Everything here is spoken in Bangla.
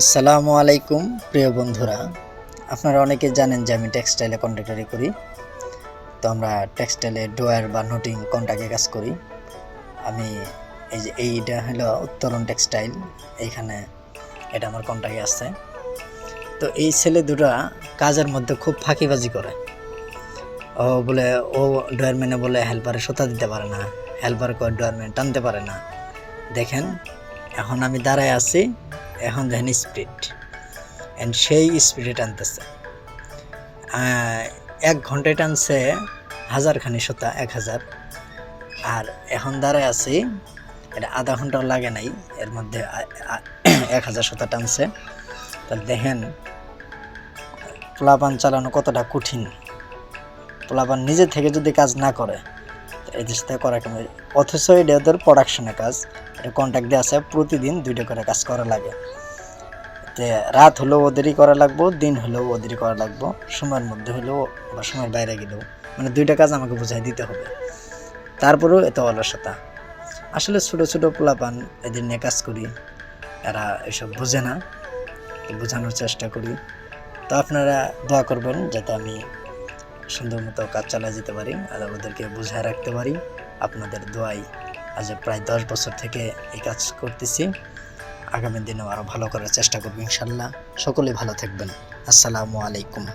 আসসালামু আলাইকুম, প্রিয় বন্ধুরা। আপনারা অনেকে জানেন যে আমি টেক্সটাইলে কন্ট্রাক্টারি করি। তো আমরা টেক্সটাইলে ডোয়ার বা নোটিং কন্ট্রাক্টে কাজ করি। আমি এই যে এইটা হলো উত্তরণ টেক্সটাইল। এইখানে এটা আমার কন্ট্রাক্টে আছে। তো এই ছেলে দুটা কাজের মধ্যে খুব ফাঁকিবাজি করে। ও বলে, ও ডোয়ারম্যানে বলে, হেল্পারে সুতা দিতে পারে না। হেল্পার কয় ডোয়ারম্যান টানতে পারে না। দেখেন, এখন আমি দাঁড়ায় আছি এখন দেখেন স্পিড। অ্যান্ড সেই স্পিডে টানতেছে। এক ঘন্টায় টানছে হাজারখানি সুতা, এক হাজার। আর এখন দাঁড়ায় আছি, এটা আধা ঘন্টাও লাগে নাই, এর মধ্যে এক হাজার সুতা টানছে। তাহলে দেখেন, পোলাপান চালানো কতটা কঠিন। পোলাপান নিজে থেকে যদি কাজ না করে এই দেশটা করা কেমন অথচ এটা ওদের প্রোডাকশনের কাজ। এটা কন্ট্যাক্ট দেওয়া আছে, প্রতিদিন দুইটা করে কাজ করা লাগে। তে রাত হলেও ওদেরই করা লাগবো, দিন হলেও ওদেরই করা লাগবো, সময়ের মধ্যে হলেও বা সময়ের বাইরে গেলেও। মানে দুইটা কাজ আমাকে বুঝাই দিতে হবে। তারপরেও এত অলসতা। আসলে ছোট ছোট পোলাপান এদের নিয়ে কাজ করি। এরা এসব বোঝে না। বোঝানোর চেষ্টা করি। তো আপনারা দোয়া করবেন যাতে আমি সুন্দর মতো কাজ চালিয়ে যেতে পারি আর ওদেরকে বুঝায় রাখতে পারি। আপনাদের দোয়াই আজ প্রায় দশ বছর থেকে এই কাজ করতেছি। আগামী দিনেও আরও ভালো করার চেষ্টা করব ইনশাল্লাহ। সকলেই ভালো থাকবেন। আসসালামু আলাইকুম।